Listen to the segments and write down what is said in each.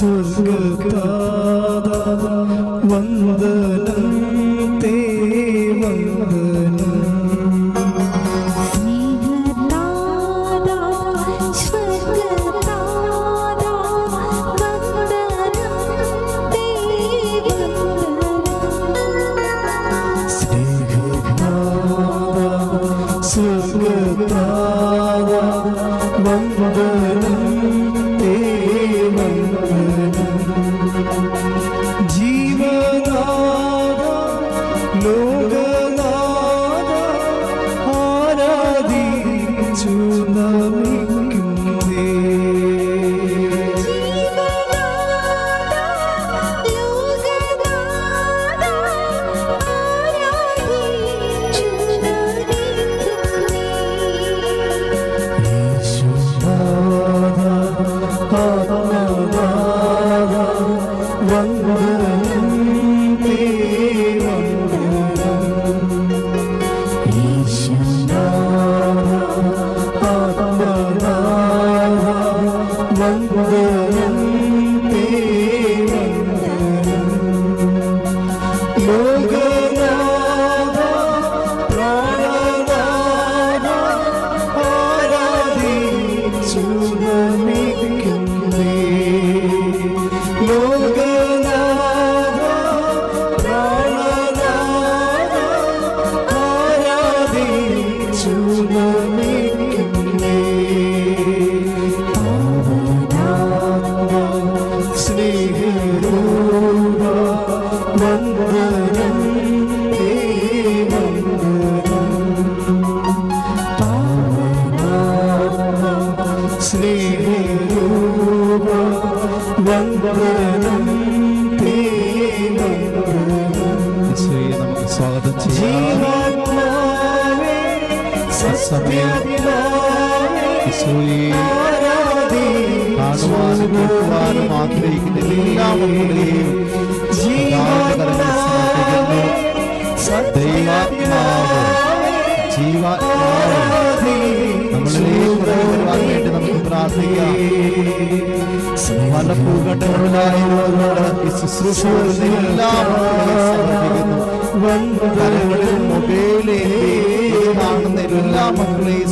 സ്വർഗതാത വന്ദനം Namah. Mogul. നമുക്ക് സ്വാഗതം ചെയ്യാം കാണുവാനും ആഗ്രഹിക്കുന്ന എല്ലാ മക്കളെയും ദൈവാത്മാവ് ജീവാത്മാവ് പ്രാർത്ഥിക്കാം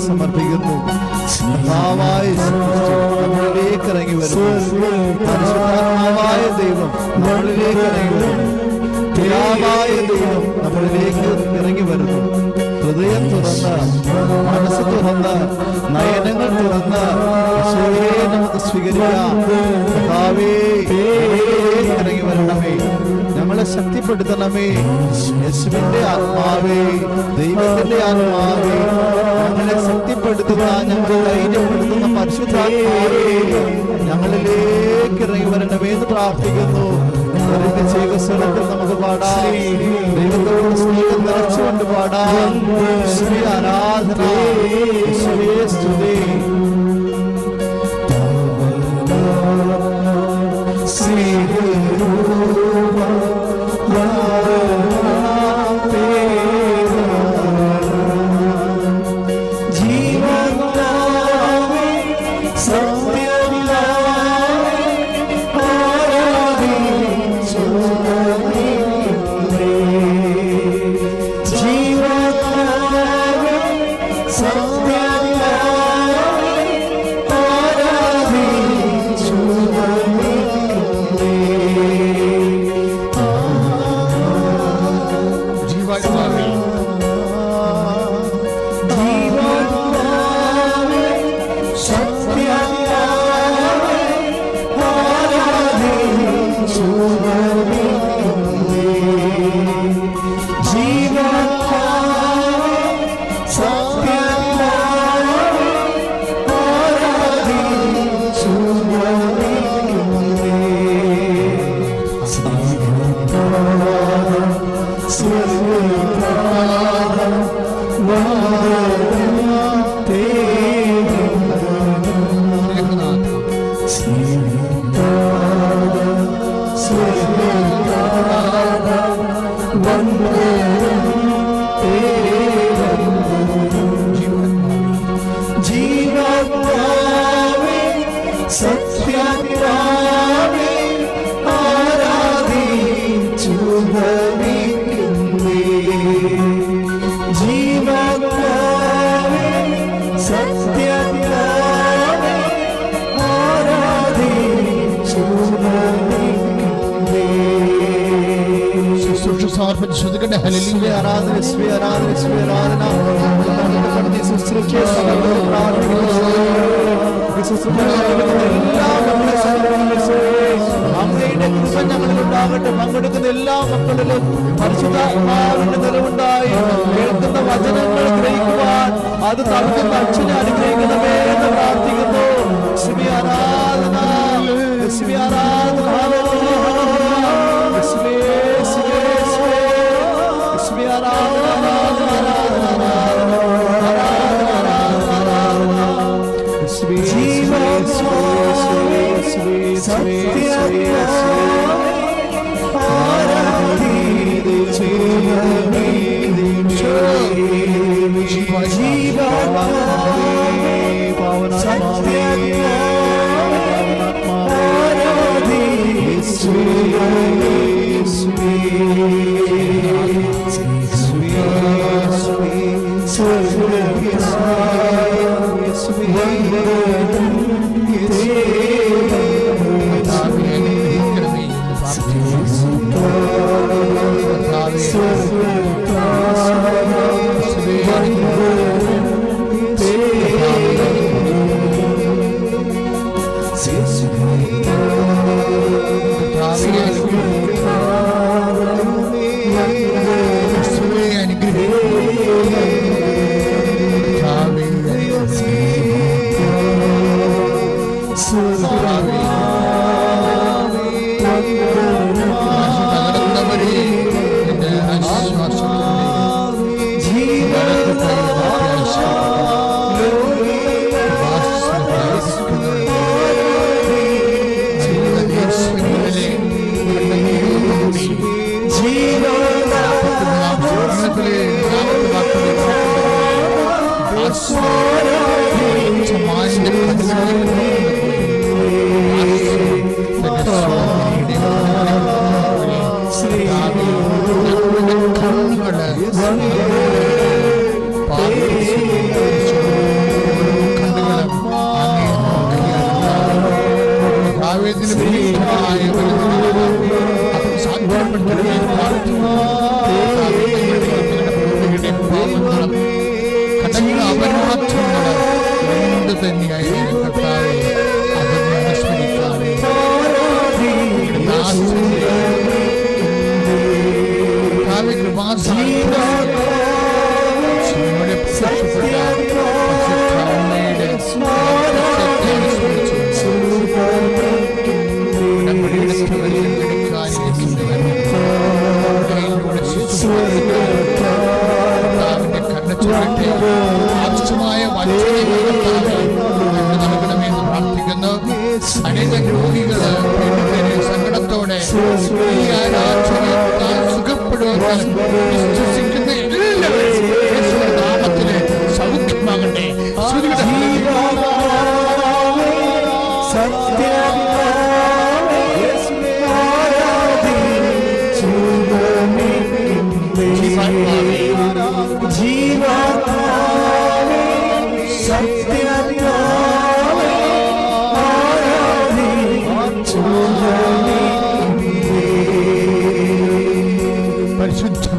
സമർപ്പിക്കുന്നു മൊബൈലിൽ സമർപ്പിക്കുന്നു ഇറങ്ങി വരുന്നു. ദൈവം നമ്മളിലേക്ക് ഇറങ്ങി വരുന്നു. ദൈവം നമ്മളിലേക്ക് തുറന്ന് മനസ്സ് തുറന്ന് നയനങ്ങൾ തുറന്ന് നമുക്ക് സ്വീകരിക്കാം വരണമേ. ഞങ്ങളെ ശക്തിപ്പെടുത്തണമേ. യേശുവിന്റെ ആത്മാവേ ദൈവത്തിന്റെ ആത്മാവേ. ഞങ്ങളെ ശക്തിപ്പെടുത്തുക ഞങ്ങളെ ധൈര്യപ്പെടുത്തുന്ന പരിശുദ്ധാത്മാവേ. ഞങ്ങളിലേക്ക് ഇറങ്ങി വരണമേ എന്ന് പ്രാർത്ഥിക്കുന്നു. അതിന്റെ സ്വരത്തിൽ നമുക്ക് പാടാം. ദൈവത്തോട് സ്നേഹം നിറച്ചുകൊണ്ട് പാടാം. ശ്രീ ആരാധന. ശ്രീ സ്തുതി. ജീവത്വാവേ ഹല്ലേലൂയ ആരാധന യേശുവേ ആരാധന യേശുവേ ആരാധന. നമ്മുടെ ശുശ്രൂഷയെ നമ്മൾ പ്രാർത്ഥിക്കുന്നു എല്ലാ കൃപ ഞങ്ങളിൽ പങ്കെടുക്കുന്ന എല്ലാ മക്കളിലും പരിശുദ്ധാത്മാവിന്റെ നിലവുണ്ടായി. കേൾക്കുന്ന വചനങ്ങൾ ഗ്രഹിക്കുവാൻ അത് തടുക്കുന്ന അച്ഛനെ അനുഗ്രഹിക്കണമേ എന്ന് പ്രാർത്ഥിക്കുന്നു. യേശുവേ ആരാധന യേശുവേ ആരാധന Take your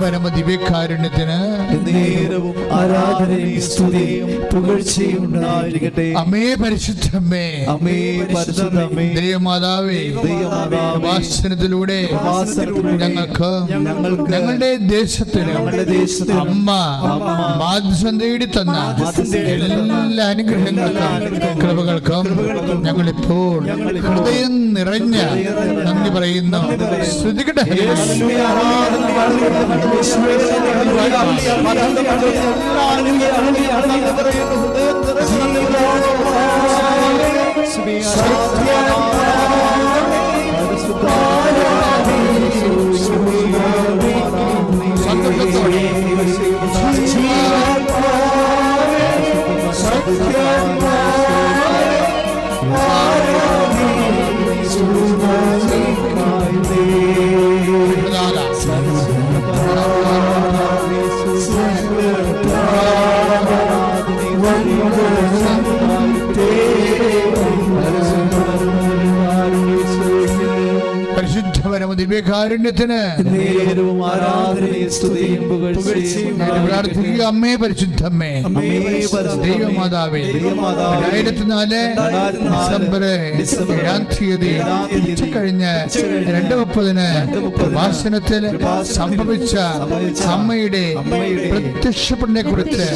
പരമ ദിവ്യകാരുണ്യത്തിന് നേരവും ആരാധനയും സ്തുതിയും പുകഴ്ചയും ഉണ്ടായിരിക്കട്ടെ. അമേ പരിശുദ്ധമ്മേ അമേ പരിശുദ്ധമേ. ദൈവമാതാവേ ഞങ്ങൾക്ക് ഞങ്ങളുടെ ദേശത്തിന് അമ്മ മാധ്യം തേടി തന്ന എല്ലാ അനുഗ്രഹങ്ങൾക്കും കൃപകൾക്കും ഞങ്ങളിപ്പോൾ ഹൃദയം നിറഞ്ഞ നന്ദി നന്ദി പറയുന്നു. ശ്രദ്ധിക്കട്ടെ. സന്തോഷത്തോടെ ആരാധന ദിവ്യകാരുണ്യത്തിന് പ്രാർത്ഥിക്കുക. അമ്മേ പരിശുദ്ധമ്മേ ദൈവമാതാവേ രണ്ടായിരത്തി നാല് ഡിസംബർ ഏഴാം തീയതി. ഉച്ചകഴിഞ്ഞ് രണ്ട് മുപ്പതിന് കൃപാസനത്തിൽ സംഭവിച്ച അമ്മയുടെ പ്രത്യക്ഷപ്പെടിനെ കുറിച്ച്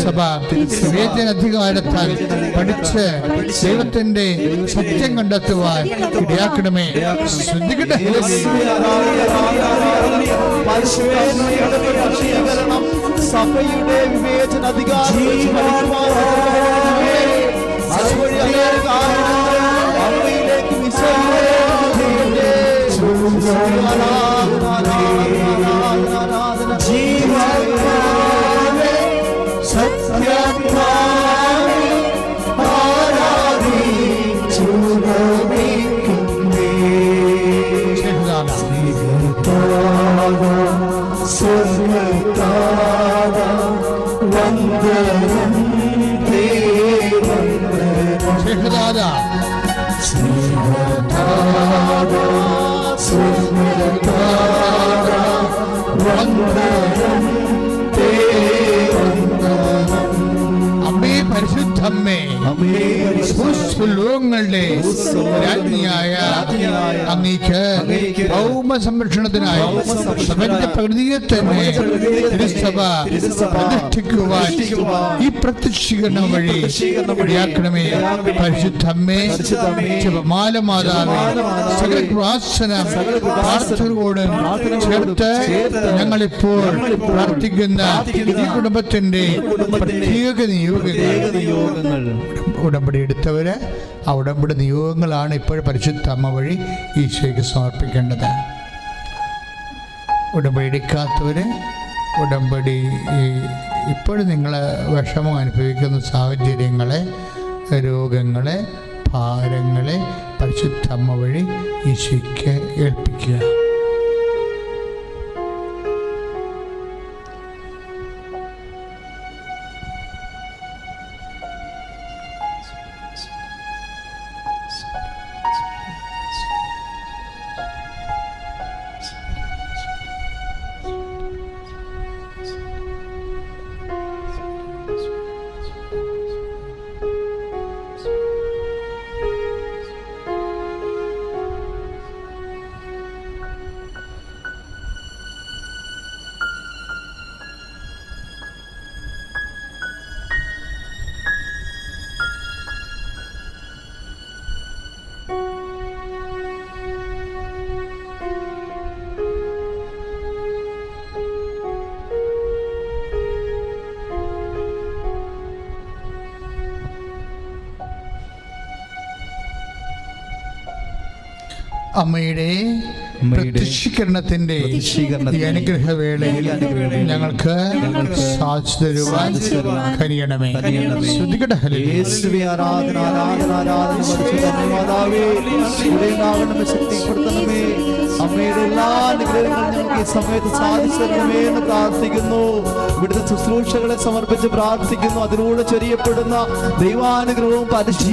സഭ തിരുസഭ വിവേചനാധികാരത്താൽ പഠിച്ച് ദൈവത്തിന്റെ സത്യം കണ്ടെത്തുവാൻ ഇടയാക്കണമേ. ശ്രദ്ധിക്കട്ടെ. സഭയുടെ വിവേചന അധികാരം അതുവഴി രാജ്ഞിയായ അങ്ങേക്ക് ഭൗമ സംരക്ഷണത്തിനായി സഭന്റെ പ്രകൃതിയെ തന്നെ തിരുസഭ പ്രതിഷ്ഠിക്കുവാൻ ഈ പ്രത്യക്ഷീകരണം വഴി ഇടയാക്കണമേ പരിശുദ്ധമ്മേ ജപമാല മാതാവേ സകല പ്രാർത്ഥന പ്രാർത്ഥനകളോട് ചേർത്ത് ഞങ്ങളിപ്പോൾ പ്രാർത്ഥിക്കുന്ന ഈ കുടുംബത്തിന്റെ പ്രത്യേക നിയോഗങ്ങൾ ഉടമ്പടി എടുത്തവര് ആ ഉടമ്പടി നിയോഗങ്ങളാണ് ഇപ്പോൾ പരിശുദ്ധ അമ്മ വഴി ഈശോയ്ക്ക് സമർപ്പിക്കേണ്ടത്. ഉടമ്പടി എടുക്കാത്തവര് ഉടമ്പടി ഇപ്പോഴും നിങ്ങൾ വിഷമം അനുഭവിക്കുന്ന സാഹചര്യങ്ങളെ രോഗങ്ങളെ ഭാരങ്ങളെ പരിശുദ്ധ അമ്മ വഴി ഈശോയ്ക്ക് ഏൽപ്പിക്കുക. അമ്മയുടെ പ്രത്യക്ഷീകരണത്തിന്റെ അനുഗ്രഹവേളയിൽ ഞങ്ങൾക്ക് സാധിച്ചു തരുവാൻ കഴിയണമേ. ശ്രദ്ധിക്കട്ടെ ശക്തിപ്പെടുത്തണമേ. അമ്മയുടെ എല്ലാ അനുഗ്രഹങ്ങളും ഞങ്ങൾക്ക് ഈ സമയത്ത് സാധിച്ചു തരണമേ എന്ന് പ്രാർത്ഥിക്കുന്നു. ഇവിടുത്തെ ശുശ്രൂഷകളെ സമർപ്പിച്ച് പ്രാർത്ഥിക്കുന്നു. അതിലൂടെ ചൊരിയപ്പെടുന്ന ദൈവാനുഗ്രഹവും പരിശുദ്ധ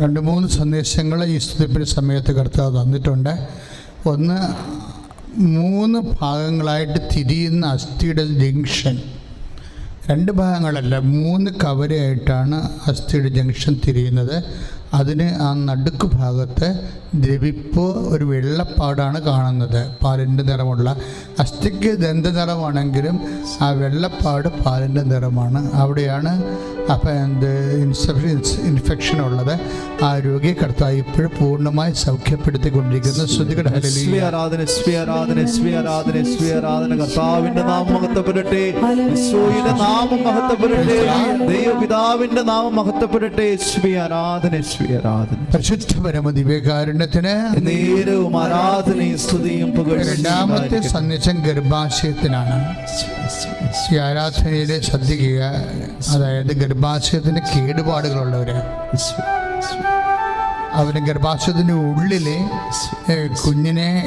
രണ്ട് മൂന്ന് സന്ദേശങ്ങൾ ഈ സ്തുതിപ്പിന് സമയത്ത് കർത്താവ് തന്നിട്ടുണ്ട്. ഒന്ന് മൂന്ന് ഭാഗങ്ങളായിട്ട് തിരിയുന്ന അസ്ഥിയുടെ ജംഗ്ഷൻ. രണ്ട് ഭാഗങ്ങളല്ല മൂന്ന് കവരയായിട്ടാണ് അസ്ഥിയുടെ ജംഗ്ഷൻ തിരിയുന്നത്. അതിന് ആ നടുക്ക് ഭാഗത്ത് ദ്രവിപ്പ് ഒരു വെള്ളപ്പാടാണ് കാണുന്നത് പാലിന്റെ നിറമുള്ള. അസ്ഥിക്ക് ദന്ത നിറമാണെങ്കിലും ആ വെള്ളപ്പാട് പാലിന്റെ നിറമാണ്. അവിടെയാണ് അപ്പം എന്ത് ഇൻസെപ്ഷൻ ഇൻഫെക്ഷൻ ഉള്ളത് ആ രോഗിയെ കർത്താവ് ഇപ്പോഴും പൂർണമായി സൗഖ്യപ്പെടുത്തിക്കൊണ്ടിരിക്കുന്നു ശ്രുതികട ആരാധന ആരാധന ആരാധന ആരാധന കർത്താവിന്റെ നാമം മഹത്വപ്പെടട്ടെ യേശുവിന്റെ നാമം മഹത്വപ്പെടട്ടെ ദൈവപിതാവിന്റെ നാമം മഹത്വപ്പെടട്ടെ ആരാധന ആരാധന പരിശുദ്ധ നേരവും ആരാധനയും സ്തുതിയും രണ്ടാമത്തെ സന്ദേശം ഗർഭാശയത്തിനാണ് ആരാധനയിലെ ശ്രദ്ധിക്കുക അതായത് ഗർഭാശയത്തിന് കേടുപാടുകളുള്ളവര്. അവന് ഗർഭാശയത്തിന്റെ ഉള്ളിൽ കുഞ്ഞിനെ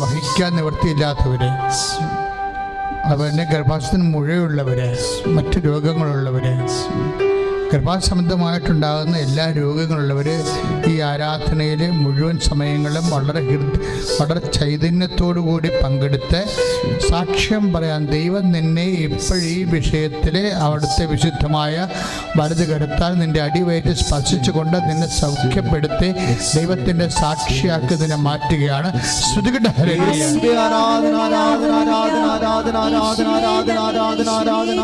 വഹിക്കാൻ നിവൃത്തിയില്ലാത്തവര്. അവന് ഗർഭാശയത്തിന് മുഴയുള്ളവര് മറ്റു രോഗങ്ങളുള്ളവര്. ഗർഭാസംബന്ധമായിട്ടുണ്ടാകുന്ന എല്ലാ രോഗങ്ങളുള്ളവർ ഈ ആരാധനയിൽ മുഴുവൻ സമയങ്ങളും വളരെ വളരെ ചൈതന്യത്തോടു കൂടി പങ്കെടുത്ത് സാക്ഷ്യം പറയാൻ ദൈവം നിന്നെ ഈ വിഷയത്തിൽ അവിടുത്തെ വിശുദ്ധമായ വലത് കരുത്താൽ നിന്റെ അടിവയറ്റ് സ്പർശിച്ചുകൊണ്ട് നിന്നെ സൗഖ്യപ്പെടുത്തി ദൈവത്തിന്റെ സാക്ഷിയാക്കി നിന്നെ മാറ്റുകയാണ്. ശ്രുതികട യേശുവേ, ആരാധന ആരാധന ആരാധന ആരാധന ആരാധന ആരാധന ആരാധന ആരാധന.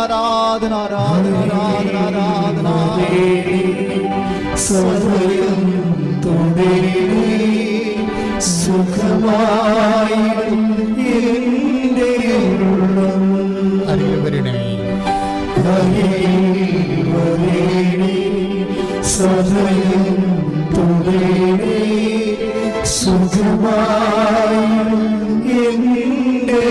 ആരാധന ആരാധന ആരാധന ആരാധന സ്വയം സുഖമായി സദയം തുടരണേ സുഖമായി എന്റെ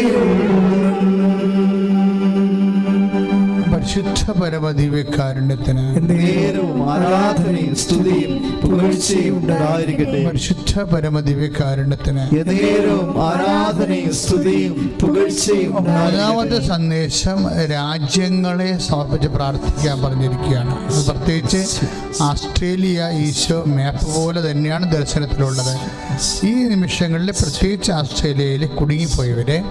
പരിശുദ്ധ പരമദിവ്യകാരുണ്യത്തിന് നേരവും ആരാധനയും സ്തുതിയും പുകഴ്ചയും ഉണ്ടായിരിക്കട്ടെ. പരിശുദ്ധ പരമദിവ്യകാരുണ്യത്തിന് നേരവും ആരാധനയും സ്തുതിയും പുകഴ്ചയും മൂന്നാമത്തെ സന്ദേശം രാജ്യങ്ങളെ സമർപ്പിച്ച് പ്രാർത്ഥിക്കാൻ പറഞ്ഞിരിക്കുകയാണ്. പ്രത്യേകിച്ച് ആസ്ട്രേലിയ ഈശോ മാപ്പ് പോലെ തന്നെയാണ് ദർശനത്തിലുള്ളത്. ഈ നിമിഷങ്ങളിൽ പ്രത്യേകിച്ച് ആസ്ട്രേലിയയിൽ കുടുങ്ങിപ്പോയവരെ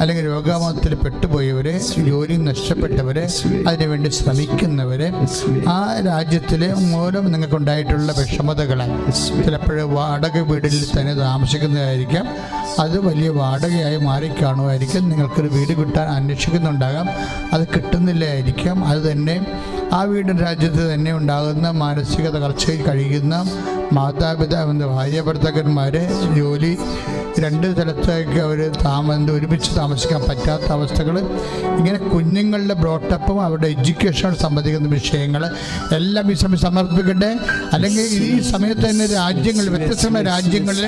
അല്ലെങ്കിൽ രോഗാബാധത്തിൽ പെട്ടുപോയവരെ ജോലി നഷ്ടപ്പെട്ടവരെ അതിനുവേണ്ടി ശ്രമിക്കുന്നവരെ ആ രാജ്യത്തിലെ മൂലം നിങ്ങൾക്കുണ്ടായിട്ടുള്ള വിഷമതകൾ ചിലപ്പോൾ വാടക വീടിൽ തന്നെ താമസിക്കുന്നതായിരിക്കാം. അത് വലിയ വാടകയായി മാറിക്കാണുമായിരിക്കും. നിങ്ങൾക്കൊരു വീട് കിട്ടാൻ അന്വേഷിക്കുന്നുണ്ടാകാം. അത് കിട്ടുന്നില്ലായിരിക്കാം. അത് തന്നെ ആ വീടിന്റെ രാജ്യത്ത് തന്നെ ഉണ്ടാകുന്ന മാനസിക തകർച്ചയിൽ കഴിയുന്ന മാതാപിതാവിന്റെ ഭാര്യ ജോലി രണ്ട് സ്ഥലത്തേക്ക് അവർ താമസം ഒരുമിച്ച് താമസിക്കാൻ പറ്റാത്ത അവസ്ഥകൾ ഇങ്ങനെ കുഞ്ഞുങ്ങളുടെ ബ്രോട്ടപ്പും അവരുടെ എഡ്യൂക്കേഷൻ സംബന്ധിക്കുന്ന വിഷയങ്ങൾ എല്ലാം ഈ സമയം സമർപ്പിക്കട്ടെ. അല്ലെങ്കിൽ ഈ സമയത്ത് തന്നെ രാജ്യങ്ങൾ വ്യത്യസ്തമായ രാജ്യങ്ങളിൽ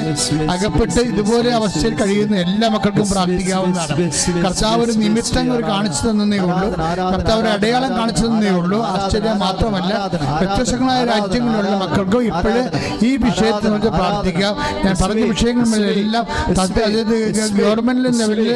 അകപ്പെട്ട് ഇതുപോലെ അവസ്ഥയിൽ കഴിയുന്ന എല്ലാ മക്കൾക്കും പ്രാർത്ഥിക്കാവുന്നതാണ്. കർത്താവ് ഒരു നിമിത്തം ഒരു കാണിച്ചു തന്നേ ഉള്ളൂ. കർത്താവ് ഒരു അടയാളം കാണിച്ചു തന്നേ ഉള്ളൂ. ആശ്ചര്യ മാത്രമല്ല വ്യത്യസ്തങ്ങളായ രാജ്യങ്ങളിലുള്ള മക്കൾക്കും ഇപ്പോഴും ഈ വിഷയത്തിൽ നമുക്ക് പ്രാർത്ഥിക്കാം. ഞാൻ പറഞ്ഞ വിഷയങ്ങളെല്ലാം അതായത് ഗവൺമെന്റ് ലെവലിൽ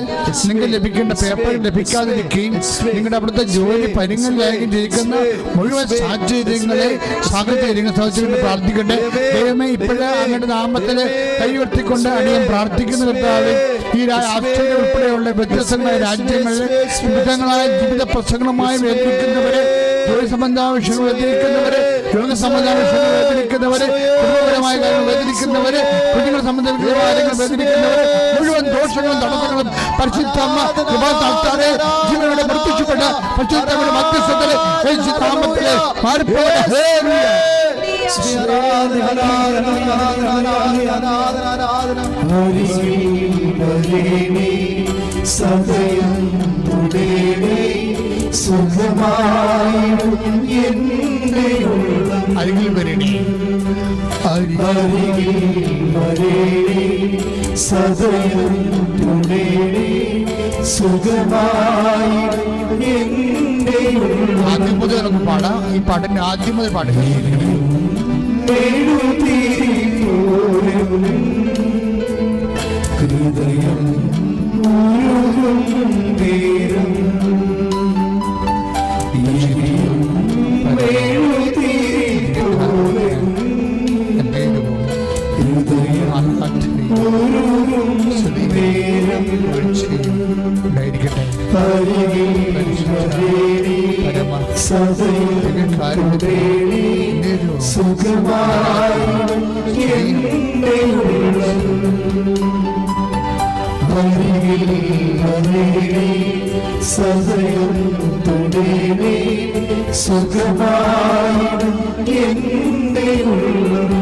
നിങ്ങൾക്ക് ലഭിക്കേണ്ട പേപ്പർ ലഭിക്കാതിരിക്കുകയും നിങ്ങളുടെ അവിടുത്തെ ജോലി പരിങ്ങലിലായി ജീവിക്കുന്ന മുഴുവൻ സാഹചര്യങ്ങളെ സാഹചര്യങ്ങൾ സാധിച്ചുകൊണ്ട് പ്രാർത്ഥിക്കട്ടെ. ദൈവമേ ഇപ്പോഴേ അങ്ങയുടെ നാമത്തിൽ കൈവർത്തിക്കൊണ്ട് അടിയൻ പ്രാർത്ഥിക്കുന്ന കർത്താവേ ഈ ആശ്ചര്യം ഉൾപ്പെടെയുള്ള വ്യത്യസ്തങ്ങളായ രാജ്യങ്ങളിൽ വിവിധങ്ങളായ ജീവിത പ്രശ്നങ്ങളുമായി വേദനിക്കുന്നവരെ രോഗസംബന്ധാവശ്യങ്ങൾ വേദനിക്കുന്നവരെ രോഗസംബന്ധാവശ്യങ്ങൾ വേദനിക്കുന്നവരെ കുടുംബപരമായ കാര്യങ്ങൾ വേദനിക്കുന്നവരെ കുഞ്ഞുങ്ങൾ സംബന്ധിക്കുന്ന കാര്യങ്ങൾ വേദനിക്കുന്നവരെ മുഴുവൻ ദോഷങ്ങളും തടസ്സങ്ങളും പരിശുദ്ധമ്മ കൃപാത്താത്താറെ ജീവനോടെ പ്രത്യക്ഷപ്പെട്ട പരിശുദ്ധമ്മയുടെ മധ്യസ്ഥത്തിലെ താമത്തിലെ മാറിപ്പോടെ സദയം തുടേ അരികിൽ വരണേ അരികിൽ വരേണേ സദയം എന്റെ ഉള്ളം ആദ്യം മുതൽ നമുക്ക് പാടാം ഈ പാട്ടിന്റെ ആദ്യം മുതൽ പാടുക ഹൃദയം ഉണ്ടായിരിക്കട്ടെ. സദയം എന്നേരവും സുഖമായി എന്റെ ഉള്ളം